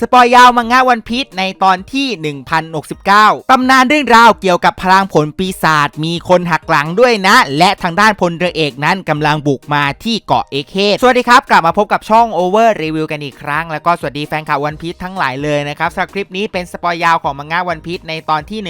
สปอยยาวมังงะวันพีชในตอนที่ 1069 ตำนานเรื่องราวเกี่ยวกับพลังผลปีศาจมีคนหักหลังด้วยนะ และทางด้านพลเรือเอกนั้นกำลังบุกมาที่เกาะเอเคสวัสดีครับ กลับมาพบกับช่อง Over Review กันอีกครั้ง แล้วก็สวัสดีแฟนข่าววันพีชทั้งหลายเลยนะครับสำหรับคลิปนี้เป็นสปอยยาวของมังงะวันพีชในตอนที่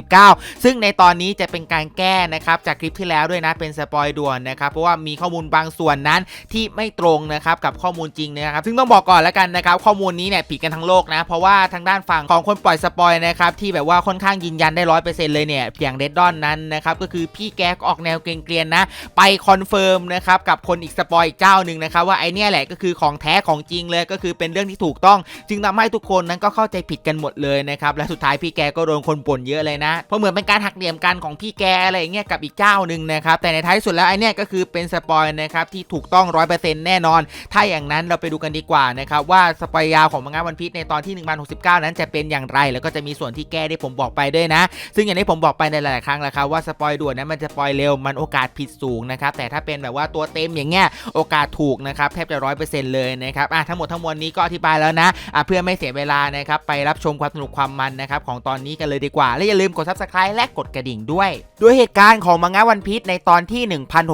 1069 ซึ่งในตอนนี้จะเป็นการแก้นะครับจากคลิปที่แล้วด้วยนะเป็นสปอยด่วนนะครับเพราะว่ามีข้อมูลบางส่วนนั้นที่ไม่ตรงนะครับกับข้อมูลจริงนะครับซึ่งต้องบอกก่อนแล้วกันนะครับข้อมูลนี้เนี่ยผิดกันทั้งโลกนะ เพราะว่าทางด้านฝั่งของคนปล่อยสปอยนะครับที่แบบว่าค่อนข้างยืนยันได้ร้อยเปอร์เซ็นต์เลยเนี่ยอย่างเดดดอนนั้นนะครับก็คือพี่แกก็ออกแนวเกรียนๆนะ ไปคอนเฟิร์มนะครับกับคนอีกสปอยอีกเจ้าหนึ่งนะครับว่าไอเนี่ยแหละก็คือของแท้ของจริงเลยก็คือเป็นเรื่องที่ถูกต้อง จึงทำให้ทุกคนนั้นก็เข้าใจผิดกันหมดเลยนะครับและสุดท้ายพี่แกก็โดนคนบ่นเยอะเลยนะเพราะเหมือนเป็นการหักเหลี่ยมกันของพี่แกอะไรเงี้ยกับอีกเจ้าหนึ่งนะครับแต่ในท้ายสุดแล้วไอเนี่ยก็คือเป็นสปอยนะครับที่ถูกต้องร้อยเปอร์เซ็นต์แน่นอน ถ้าอย่างนั้นเราไปดูกันดีกว่านะครับว่าสปอยยาวของมังงะวันพีชในตอนที่ 1069 นั้นจะเป็นอย่างไร แล้วก็จะมีส่วนที่แก้ที่ผมบอกไปด้วยนะ ซึ่งอย่างที่ผมบอกไปในหลายๆครั้งแล้วครับว่าสปอยด่วนนั้นมันจะสปอยเร็วมันโอกาสผิดสูงนะครับแต่ถ้าเป็นแบบว่าตัวเต็มอย่างเงี้ยโอกาสถูกนะครับแทบจะร้อยเปอร์เซ็นต์เลยนะครับอะทั้งหมดทั้งมวลนี้ก็อธิบายแล้วนะอะเพื่อไม่เสียเวลานะครับไปรับชมความสนุกความมันนะครับของตอนนี้กันเลยดีกว่า และอย่าลืมกด subscribe และกดกระดิ่งด้วย ด้วยเหตุการณ์ของมังงะวันพีชในตอนที่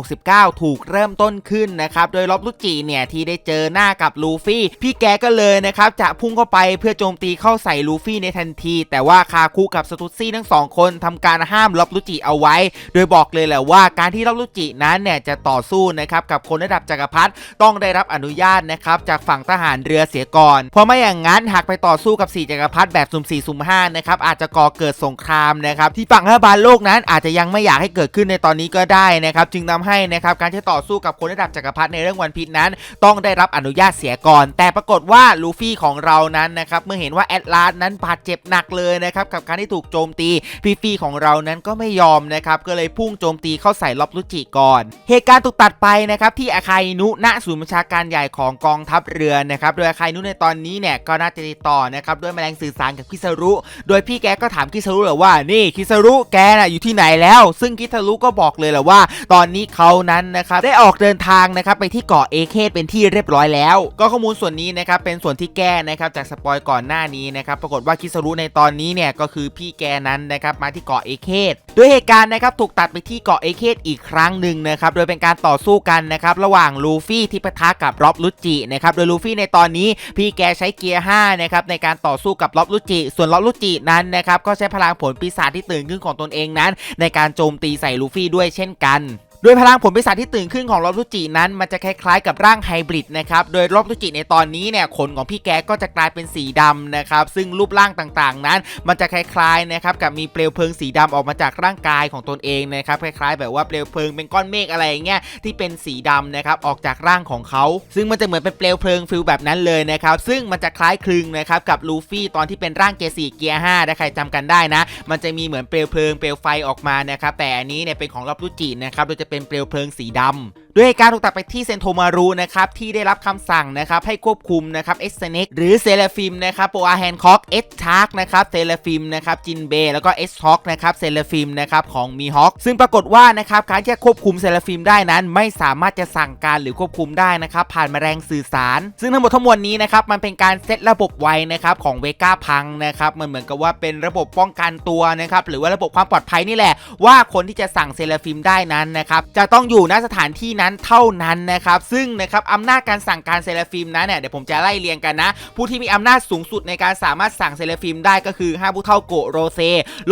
1069 ถูกเริ่มต้นขึ้นนะครับโดยล็อบลุจิเนี่ยที่ได้เจอหน้ากับลูฟี่ พี่แกก็เลยนะครับจะพุ่งเข้าไปเพื่อโจมตีเข้าใส่ลูฟี่ในทันที แต่ว่าคาคุกับสตุตซี่ทั้งสองคนทำการห้ามล็อบลุจิเอาไว้ โดยบอกเลยแหละว่าการที่ล็อบลุจินั้นเนี่ยจะต่อสู้นะครับกับคนระดับจักรพรรดิต้องได้รับอนุญาตนะครับจากฝั่งทหารเรือเสียก่อน เพราะไม่อย่างนั้นหากไปต่อสู้กับสี่จักรพรรดิแบบสุ่มสี่สุ่มห้านะครับอาจจะก่อเกิดสงครามนะครับที่ฝั่งรัฐบาลโลกนั้นอาจจะยังไม่อยากให้เกิดขึ้นในตอนนี้ก็ได้นะครับจึงทำให้นะครับการที่ต่อสู้กับคนระดับจักรพรรดิในเรื่องวันพีชนั้น ต้องได้รับอนุญาตเสียก่อน แต่ปรากฏว่าลูฟี่ของเรานั้นนะครับเมื่อเห็นว่าแอดลาสนั้นบาดเจ็บหนักเลยนะครับกับการที่ถูกโจมตีพี่ฟีของเรานั้นก็ไม่ยอมนะครับก็เลยพุ่งโจมตีเข้าใส่ล็อบลุจิก่อน เหตุการณ์ถูกตัดไปนะครับที่อาคายนุณศูนย์บัญชาการใหญ่ของกองทัพเรือนะครับโดยอาคายนุในตอนนี้เนี่ยก็น่าจะติดต่อนะครับด้วยแมลงสื่อสารกับคิสรุ โดยพี่แกก็ถามคิสรุเลยว่านี่คิสรุแกน่ะอยู่ที่ไหนแล้ว ซึ่งคิสรุก็บอกเลยแหละว่า ตอนนี้เขานั้นนะครับได้ออกเดินทางนะครับไปที่เกาะเอเคสเป็นที่เรียบร้อยแล้ว ก็ข้อมูลส่วนนี้นะครับเป็นส่วนที่แก้นะครับจากสปอยก่อนหน้านี้นะครับปรากฏว่าคิสรุในตอนนี้เนี่ยก็คือพี่แกนั้นนะครับมาที่เกาะเอเคสด้วยเหตุการณ์นะครับถูกตัดไปที่เกาะเอเคสอีกครั้งหนึ่งนะครับโดยเป็นการต่อสู้กันนะครับระหว่างลูฟี่ที่ปะทะกับร็อบลุจินะครับโดยลูฟี่ในตอนนี้พี่แกใช้เกียร์5นะครับในการต่อสู้กับร็อบลุจิ ส่วนร็อบลุจินั้นนะครับก็ใช้พลังผลปีศาจที่ตื่นขึ้นของตนเองนั้น ในการโจมตีใส่ลูฟี่ด้วยเช่นกัน โดยพลังผลปีศาจที่ตื่นขึ้นของลอบตุจินั้นมันจะคล้ายๆกับร่างไฮบริดนะครับ โดยลอบตุจิในตอนนี้เนี่ยขนของพี่แกก็จะกลายเป็นสีดำนะครับ ซึ่งรูปร่างต่างๆ นั้น มันจะคล้ายๆนะครับกับมีเปลวเพลิงสีดำออกมาจากร่างกายของตนเองนะครับคล้าย ๆ แบบว่าเปลวเพลิงเป็นก้อนเมฆอะไรอย่างเงี้ยที่เป็นสีดำนะครับออกจากร่างของเขา ซึ่งมันจะเหมือนเป็นเปลวเพลิงฟิลแบบนั้นเลยนะครับซึ่งมันจะคล้ายคลึงนะครับกับลูฟี่ตอนที่เป็นร่างเกียร์สี่เกียร์ห้าถ้าใครจำกันได้นะ มันจะมีเหมือนเปลวเพลิงเปลวไฟออกมานะครับแต่อันนี้เนี่ยเป็นของลอบตุจินะครับโดยจะเป็นเปลวเพลิงสีดำด้วยการถูกตัดไปที่เซนโทมารูนะครับที่ได้รับคำสั่งนะครับให้ควบคุมนะครับเอสเซเน็กหรือเซเลฟิมนะครับโปอาแฮนคอกเอสชาร์กนะครับเซเลฟิมนะครับจินเบแล้วก็เอสฮอกนะครับเซเลฟิมนะครับของมีฮอกซึ่งปรากฏว่านะครับการที่ควบคุมเซเลฟิมได้นั้น ไม่สามารถจะสั่งการหรือควบคุมได้นะครับผ่านแมลงสื่อสาร ซึ่งทั้งหมดทั้งมวลนี้นะครับมันเป็นการเซตระบบไว้นะครับของเวก้าพังนะครับมันเหมือนกับว่าเป็นระบบป้องกันตัวนะครับหรือว่าระบบความปลอดภัยนี่แหละ ว่าคนที่จะสั่งเซเลฟิมได้นั้นนะครับจะต้องอยู่ณสถานที่นั้นเท่านั้นนะครับซึ่งนะครับอำนาจการสั่งการเซเลฟิมนั้นเนี่ยเดี๋ยวผมจะไล่เรียงกันนะ ผู้ที่มีอำนาจสูงสุดในการสามารถสั่งเซเลฟิมได้ก็คือ5ผู้เท่าโกโรเซ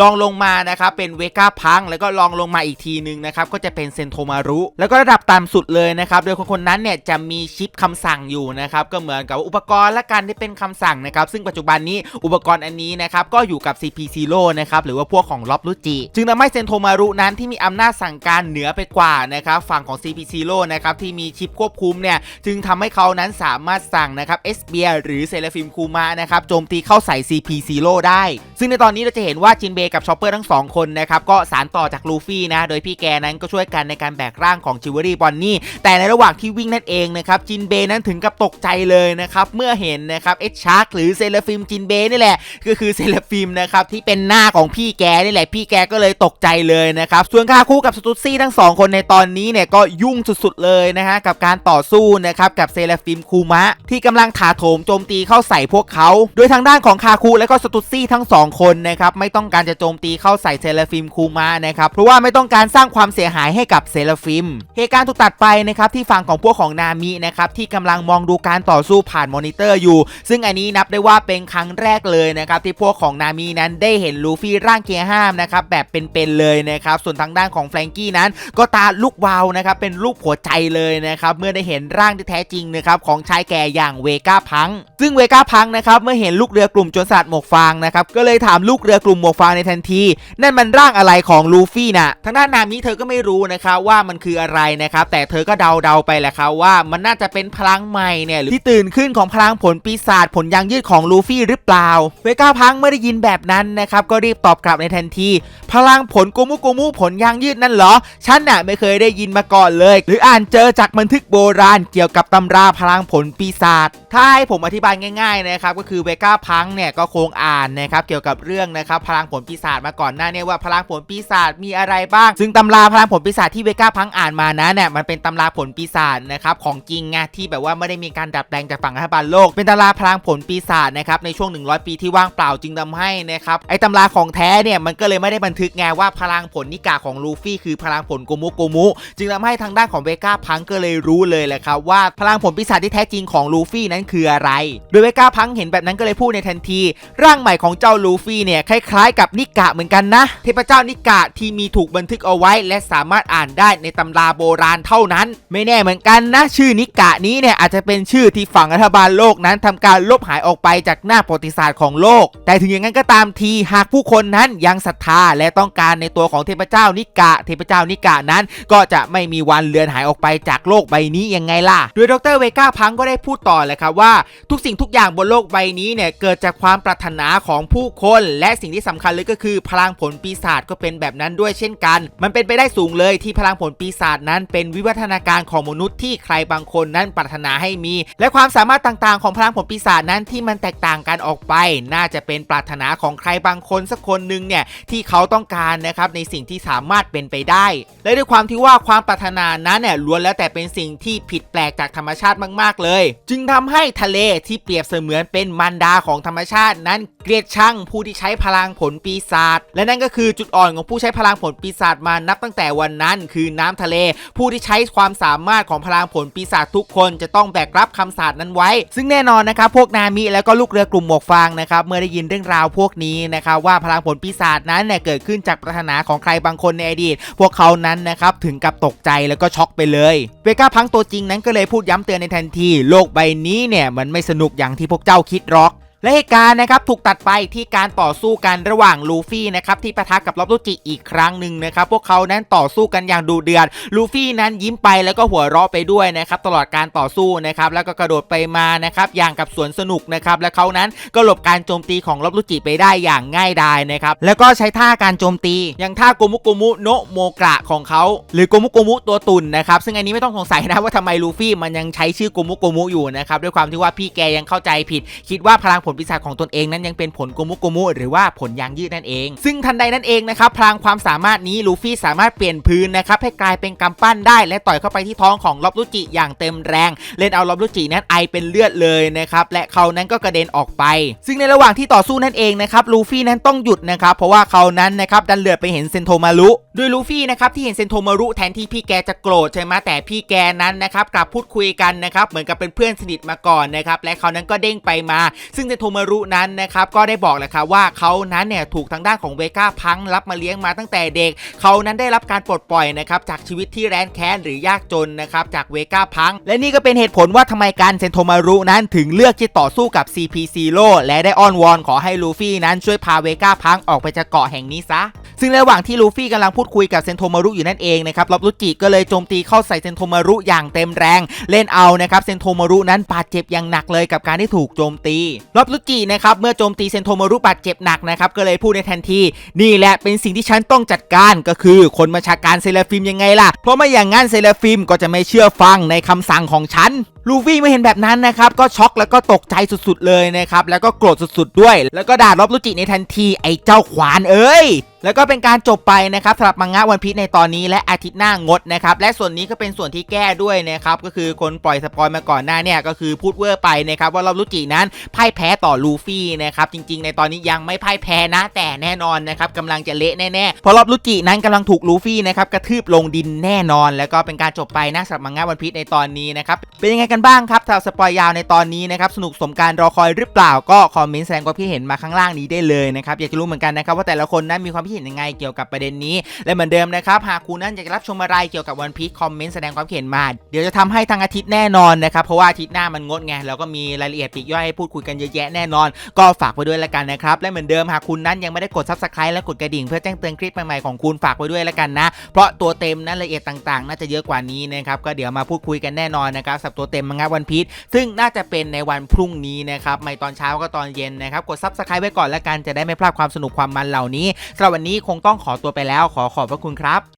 ลองลงมานะครับเป็นเวก้าพังแล้วก็ลองลงมาอีกทีหนึงนะครับก็จะเป็นเซนโทมารุ แล้วก็ระดับต่ำสุดเลยนะครับโดยคนคนนั้นเนี่ยจะมีชิปคำสั่งอยู่นะครับก็เหมือนกับอุปกรณ์และการที่เป็นคำสั่งนะครับซึ่งปัจจุบันนี้อุปกรณ์อันนี้นะครับก็อยู่กับ CP0 นะครับหรือว่าพวกของล็อบลุจิจึงทำให้เซนโทมารุนั้นที่มีอำนาจสั่งการเหนือไปกว่านะครับฝั่งของ CP0 นะครับที่มีชิปควบคุมเนี่ยจึงทำให้เขานั้นสามารถสั่งนะครับเอสเบียหรือเซเลฟิมคูมานะครับโจมตีเข้าใส่ CP0 ได้ ซึ่งในตอนนี้เราจะเห็นว่าจินเบกับชอปเปอร์ทั้งสองคนนะครับก็สารต่อจากลูฟี่นะโดยพี่แกนั้นก็ช่วยกันในการแบกร่างของจิวเวอรี่บอนนี่แต่ในระหว่างที่วิ่งนั่นเองนะครับจินเบนั้นถึงกับตกใจเลยนะครับเมื่อเห็นนะครับเอชชาร์กหรือเซเลฟิมจินเบนี่แหละก็คือเซเลฟิมนะครับที่เป็นหน้าของพี่แกนี่แหละพี่แกก็เลยตกใจเลยนะครับส่วนคาคุกับสตุตซี่ทั้งสองคนในตอนนี้เนี่ยก็ยุ่งสุดๆเลยนะฮะกับการต่อสู้นะครับกับเซราฟิมคูมะ ที่กำลังถาโถมโจมตีเข้าใส่พวกเขา โดยทางด้านของคาคุและก็สตุซี่ทั้งสองคนนะครับไม่ต้องการจะโจมตีเข้าใส่เซราฟิมคูมะนะครับเพราะว่าไม่ต้องการสร้างความเสียหายให้กับเซราฟิมเหตุการณ์ถูกตัดไปนะครับที่ฝั่งของพวกของนามินะครับที่กำลังมองดูการต่อสู้ผ่านมอนิเตอร์อยู่ ซึ่งอันนี้นับได้ว่าเป็นครั้งแรกเลยนะครับที่พวกของนามินั้นได้เห็นลูฟี่ร่างเกียร์ห้ามนะครับแบบเป็นๆเลยนะครับส่วนทางด้านของแฟรงกี้นั้นก็ตาลุกวาวนะครับเป็นรูปหัวใจเลยนะครับเมื่อได้เห็นร่างที่แท้จริงนะครับของชายแก่อย่างเวก้าพัง ซึ่งเวก้าพังนะครับเมื่อเห็นลูกเรือกลุ่มโจรสลัดหมวกฟางนะครับก็เลยถามลูกเรือกลุ่มหมวกฟางในทันที นั่นมันร่างอะไรของลูฟี่น่ะทางด้านนามิเธอก็ไม่รู้นะครับว่ามันคืออะไรนะครับแต่เธอก็เดาๆไปแหละครับว่ามันน่าจะเป็นพลังใหม่เนี่ยหรือที่ตื่นขึ้นของพลังผลปีศาจผลยางยืดของลูฟี่หรือเปล่า เวก้าพังเมื่อได้ยินแบบนั้นนะครับก็รีบตอบกลับในทันที พลังผลโกมุโกมุผลยางยืดนั่นเหรอฉันน่ะไม่เคยได้ยินมาก่อนเลยหรืออ่านเจอจากบันทึกโบราณเกี่ยวกับตำราพลังผลปีศาจถ้าให้ผมอธิบายง่ายๆนะครับก็คือเวก้าพังเนี่ยก็คงอ่านนะครับเกี่ยวกับเรื่องนะครับพลังผลปีศาจมาก่อนหน้าเนี้ว่าพลังผลปีศาจมีอะไรบ้าง ซึ่งตำราพลังผลปีศาจที่เวก้าพังอ่านมานั้นเนี่ยมันเป็นตำราผลปีศาจนะครับของจริงไงที่แบบว่าไม่ได้มีการดัดแปลงจากฝั่งรัฐบาลโลก เป็นตำราพลังผลปีศาจนะครับในช่วง 100 ปีที่ว่างเปล่าจึงทำให้นะครับไอ้ตำราของแท้เนี่ยมันก็เลยไม่ได้บันทึกไงว่าพลังผลนิกาของลูฟี่คือพลังผลโกมุโกมุ จึงทำให้ทางด้านของเวก้าพังก็เลยรู้เลยแหละครับว่าพลังผลปีศาจที่แท้จริงของลูฟี่นั้นคืออะไร โดยเวก้าพังเห็นแบบนั้นก็เลยพูดในทันที ร่างใหม่ของเจ้าลูฟี่เนี่ยคล้ายๆ กับนิกะเหมือนกันนะ เทพเจ้านิกะที่มีถูกบันทึกเอาไว้ และสามารถอ่านได้ในตำราโบราณเท่านั้น ไม่แน่เหมือนกันนะ ชื่อนิกะนี้เนี่ยอาจจะเป็นชื่อที่ฝั่งรัฐบาลโลกนั้นทำการลบหายออกไปจากหน้าประวัติศาสตร์ของโลก แต่ถึงอย่างนั้นก็ตามทีหากผู้คนนั้นยังศรัทธาและต้องการในตัวของเทพเจ้านิกะ เทพเจ้านิกะนั้นก็จะไม่มีวันเลือนหายออกไปจากโลกใบนี้ยังไงล่ะ โดยดรเวก้าพังก็ได้พูดต่อเลยครับว่าทุกสิ่งทุกอย่างบนโลกใบนี้เนี่ยเกิดจากความปรารถนาของผู้คน และสิ่งที่สำคัญเลยก็คือ พลังผลปีศาจก็เป็นแบบนั้นด้วยเช่นกัน มันเป็นไปได้สูงเลยที่พลังผลปีศาจนั้น เป็นวิวัฒนาการของมนุษย์ที่ใครบางคนนั้นปรารถนาให้มี และความสามารถต่างๆ ของพลังผลปีศาจนั้นที่มันแตกต่างกันออกไป น่าจะเป็นปรารถนาของใครบางคนสักคนหนึ่งเนี่ยที่เขาต้องการนะครับในสิ่งที่สามารถเป็นไปได้ และด้วยความที่ว่าความปรารถนานั้นเนี่ยล้วนแล้วแต่เป็นสิ่งที่ผิดแปลกจากธรรมชาติมาก ๆ เลย จึงทำให้ทะเลที่เปรียบเสมือนเป็นมารดาของธรรมชาตินั้นเกลียดชังผู้ที่ใช้พลังผลปีศาจและนั่นก็คือจุดอ่อนของผู้ใช้พลังผลปีศาจมานับตั้งแต่วันนั้น คือน้ำทะเล ผู้ที่ใช้ความสามารถของพลังผลปีศาจทุกคนจะต้องแบกรับคำสาปนั้นไว้ ซึ่งแน่นอนนะครับพวกนามิแล้วก็ลูกเรือกลุ่มหมวกฟางนะครับเมื่อได้ยินเรื่องราวพวกนี้นะครับว่าพลังผลปีศาจนั้นเนี่ยเกิดขึ้นจากปรารถนาของใครบางคนในอดีต พวกเขานั้นนะครับถึงกับตกใจแล้วก็ช็อกไปเลยเวก้าพังตัวจริงนั้นก็เลยพูดย้ำเตือนในทันที โลกใบนี้เนี่ยมันไม่สนุกอย่างที่พวกเจ้าคิดหรอก และเหตุการณ์นะครับถูกตัดไปที่การต่อสู้กันระหว่างลูฟี่นะครับที่ปะทะกับล็อบลูจิอีกครั้งหนึ่งนะครับพวกเขานั้นต่อสู้กันอย่างดูเดือดลูฟี่นั้นยิ้มไปแล้วก็หัวเราะไปด้วยนะครับตลอดการต่อสู้นะครับแล้วก็กระโดดไปมานะครับอย่างกับสวนสนุกนะครับและเขานั้นก็หลบการโจมตีของล็อบลูจิไปได้อย่างง่ายดายนะครับแล้วก็ใช้ท่าการโจมตี อย่างท่าโกมุโกมุโนโมกระของเขา หรือโกมุโกมุตัวตุ่นนะครับซึ่งอันนี้ไม่ต้องสงสัยนะว่าทำไมลูฟี่มันยังใช้ชื่อโกมุโกมุอยู่นะครับด้วยความที่ว่าพี่แกยังเข้าใจผิด คิดว่าพลังผลปีศาจของตนเองนั้นยังเป็นผลโกมุโกมุหรือว่าผลยางยืดนั่นเอง ซึ่งทันใดนั้นเองนะครับพลังความสามารถนี้ลูฟี่สามารถเปลี่ยนพื้นนะครับให้กลายเป็นกำปั้นได้ และต่อยเข้าไปที่ท้องของล็อบลูจิอย่างเต็มแรง เล่นเอาล็อบลูจินั้นไอเป็นเลือดเลยนะครับและเขานั้นก็กระเด็นออกไป ซึ่งในระหว่างที่ต่อสู้นั่นเองนะครับลูฟี่นั้นต้องหยุดนะครับเพราะว่าเขานั้นนะครับดันเหลือไปเห็นเซนโทมารุโดยลูฟี่นะครับที่เห็นเซนโทมารุแทนที่พี่แกจะโกรธใช่ไหมแต่พี่แกนั้นนะครับกลับพูดคุยกันนะครับเหมือนกับเป็นเพื่อนสนิทมาก่อนนะครับและเขานั้นก็เด้งไปมา ซึ่งเซนโทมารุนั้นนะครับก็ได้บอกแหละครับว่าเขานั้นเนี่ยถูกทางด้านของเวก้าพังรับมาเลี้ยงมาตั้งแต่เด็ก เขานั้นได้รับการปลดปล่อยนะครับจากชีวิตที่แร้นแค้นหรือยากจนนะครับจากเวก้าพัง และนี่ก็เป็นเหตุผลว่าทำไมการเซนโทมารุนั้นถึงเลือกที่ต่อสู้กับ CP Zero และได้อ้อนวอนขอให้ลูฟี่นั้นช่วยพาเวก้าพังออกไปจากเกาะแห่งนี้ซะซึ่งระหว่างที่ลูฟี่กำลังพูดคุยกับเซนโทมารุอยู่นั่นเองนะครับล็อบลูจิก็เลยโจมตีเข้าใส่เซนโทมารุอย่างเต็มแรง เล่นเอานะครับเซนโทมารุนั้นบาดเจ็บอย่างหนักเลยกับการที่ถูกโจมตีลอบลุจินะครับเมื่อโจมตีเซนโทมารุบาดเจ็บหนักนะครับก็เลยพูดในทันทีนี่แหละเป็นสิ่งที่ฉันต้องจัดการก็คือคนมาชาการเซเลฟิมยังไงล่ะ เพราะไม่อย่างงั้นเซเลฟิมก็จะไม่เชื่อฟังในคำสั่งของฉันลูฟี่ไม่เห็นแบบนั้นนะครับก็ช็อกแล้วก็ตกใจสุดๆเลยนะครับแล้วก็โกรธสุดๆด้วย แล้วก็ด่าลบลุจิในทันทีไอ้เจ้าขวานเอ้ย แล้วก็เป็นการจบไปนะครับสำหรับมังงะวันพีชในตอนนี้และอาทิตย์หน้างดนะครับและส่วนนี้ก็เป็นส่วนที่แก้ด้วยนะครับก็คือคนปล่อยสปอยมาก่อนหน้าเนี่ยก็คือพูดเวอร์ไปนะครับว่าเรารุจินั้นพ่ายแพ้ต่อลูฟี่นะครับจริงๆ ในตอนนี้ยังไม่พ่ายแพ้นะ แต่แน่นอนนะครับกำลังจะเละแน่ๆเพราะรอบรุจินั้นกำลังถูกลูฟี่นะครับกระทืบลงดินแน่นอน แล้วก็เป็นการจบไปนะสำหรับมังงะวันพีชในตอนนี้นะครับเป็นยังไงกันบ้างครับสำหรับสปอยยาวในตอนนี้นะครับสนุกสมการรอคอยหรือเปล่าก็คอมเมนต์แสดงความคิดเห็นมาข้างล่างนี้ได้เลยนะครับอยากจะรู้เหมือนกันนะครับว่าแต่ละคนนั้นมีความคิดเห็นยังไงเกี่ยวกับประเด็นนี้ และเหมือนเดิมนะครับหากคุณนั้นอยากจะรับชมอะไรเกี่ยวกับวันพีชคอมเมนต์แสดงความเห็นมา เดี๋ยวจะทำให้ทางอาทิตย์แน่นอนนะครับเพราะว่าอาทิตย์หน้ามันงดไงแล้วก็มีรายละเอียดปีกย่อยให้พูดคุยกันเยอะแยะแน่นอน ก็ฝากไว้ด้วยละกันนะครับและเหมือนเดิมหากคุณนั้นยังไม่ได้กด subscribe และกดกระดิ่งเพื่อแจ้งเตือนคลิปใหม่ๆของคุณฝากไว้ด้วยละกันนะ เพราะตัวเต็มนั้นรายละเอียดต่างๆ น่าจะเยอะกว่านี้นะครับก็เดี๋ยวมาพูดคุยกันแน่นอนนะครับสับตัวเต็มมังงะวันพีชซึ่งน่าจะเป็นในวันพรุ่งนี้นะครับไม่ตอนเช้าก็ตอนเย็นนะครับกด subscribe ไว้ก่อนละกันจะได้ไม่พลาดความสนุกความมันเหล่านี้สำหรับวันนี้คงต้องขอตัวไปแล้ว ขอขอบพระคุณครับ